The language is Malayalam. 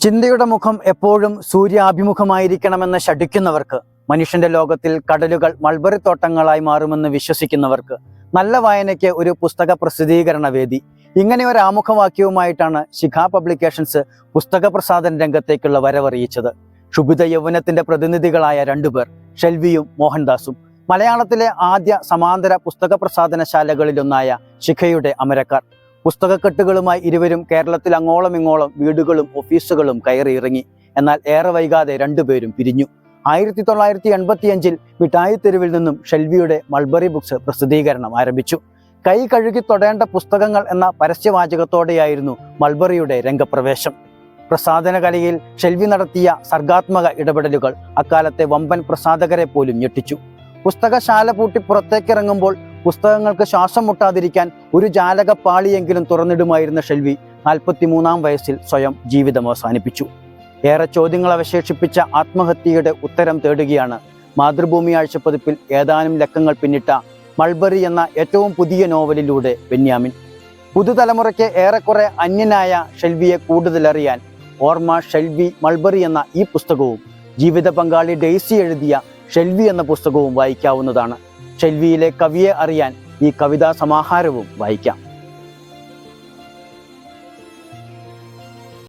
ചിന്തയുടെ മുഖം എപ്പോഴും സൂര്യാഭിമുഖമായിരിക്കണമെന്ന് ശഠിക്കുന്നവർക്ക് മനുഷ്യന്റെ ലോകത്തിൽ കടലുകൾ മൾബറി തോട്ടങ്ങളായി മാറുമെന്ന് വിശ്വസിക്കുന്നവർക്ക് നല്ല വായനയ്ക്ക് ഒരു പുസ്തക പ്രസിദ്ധീകരണ വേദി. ഇങ്ങനെ ഒരു ആമുഖവാക്യവുമായിട്ടാണ് ശിഖ പബ്ലിക്കേഷൻസ് പുസ്തക പ്രസാദന രംഗത്തേക്കുള്ള വരവറിയിച്ചത്. ക്ഷുഭിത യൗവനത്തിന്റെ പ്രതിനിധികളായ രണ്ടുപേർ ഷെൽവിയും മോഹൻദാസും. മലയാളത്തിലെ ആദ്യ സമാന്തര പുസ്തക പ്രസാദനശാലകളിലൊന്നായ ശിഖയുടെ അമരക്കാർ. പുസ്തകക്കെട്ടുകളുമായി ഇരുവരും കേരളത്തിൽ അങ്ങോളം ഇങ്ങോളം വീടുകളും ഓഫീസുകളും കയറിയിറങ്ങി എന്നാൽ ഏറെ വൈകാതെ രണ്ടുപേരും പിരിഞ്ഞു. ആയിരത്തി തൊള്ളായിരത്തി എൺപത്തിയഞ്ചിൽ മിഠായി തെരുവിൽ നിന്നും ഷെൽവിയുടെ മൾബറി ബുക്സ് പ്രസിദ്ധീകരണം ആരംഭിച്ചു. കൈ കഴുകി തൊടേണ്ട പുസ്തകങ്ങൾ എന്ന പരസ്യവാചകത്തോടെയായിരുന്നു മൾബറിയുടെ രംഗപ്രവേശം. പ്രസാദന കലയിൽ ഷെൽവി നടത്തിയ സർഗാത്മക ഇടപെടലുകൾ അക്കാലത്തെ വമ്പൻ പ്രസാധകരെ പോലും ഞെട്ടിച്ചു. പുസ്തകശാല പൂട്ടി പുറത്തേക്കിറങ്ങുമ്പോൾ പുസ്തകങ്ങൾക്ക് ശ്വാസം മുട്ടാതിരിക്കാൻ ഒരു ജാലകപ്പാളിയെങ്കിലും തുറന്നിടുമായിരുന്ന ഷെൽവി നാൽപ്പത്തിമൂന്നാം വയസ്സിൽ സ്വയം ജീവിതം അവസാനിപ്പിച്ചു. ഏറെ ചോദ്യങ്ങൾ അവശേഷിപ്പിച്ച ആത്മഹത്യയുടെ ഉത്തരം തേടുകയാണ് മാതൃഭൂമി ആഴ്ചപ്പതിപ്പിൽ ഏതാനും ലക്കങ്ങൾ പിന്നിട്ട മൾബറി എന്ന ഏറ്റവും പുതിയ നോവലിലൂടെ ബെന്യാമിൻ. പുതുതലമുറയ്ക്ക് ഏറെക്കുറെ അന്യനായ ഷെൽവിയെ കൂടുതലറിയാൻ ഓർമ്മ ഷെൽവി മൾബറി എന്ന ഈ പുസ്തകവും ജീവിത പങ്കാളി ഡെയ്സി എഴുതിയ ഷെൽവി എന്ന പുസ്തകവും വായിക്കാവുന്നതാണ്. ഷെൽവിയിലെ കവിയെ അറിയാൻ ഈ കവിതാ സമാഹാരവും വായിക്കാം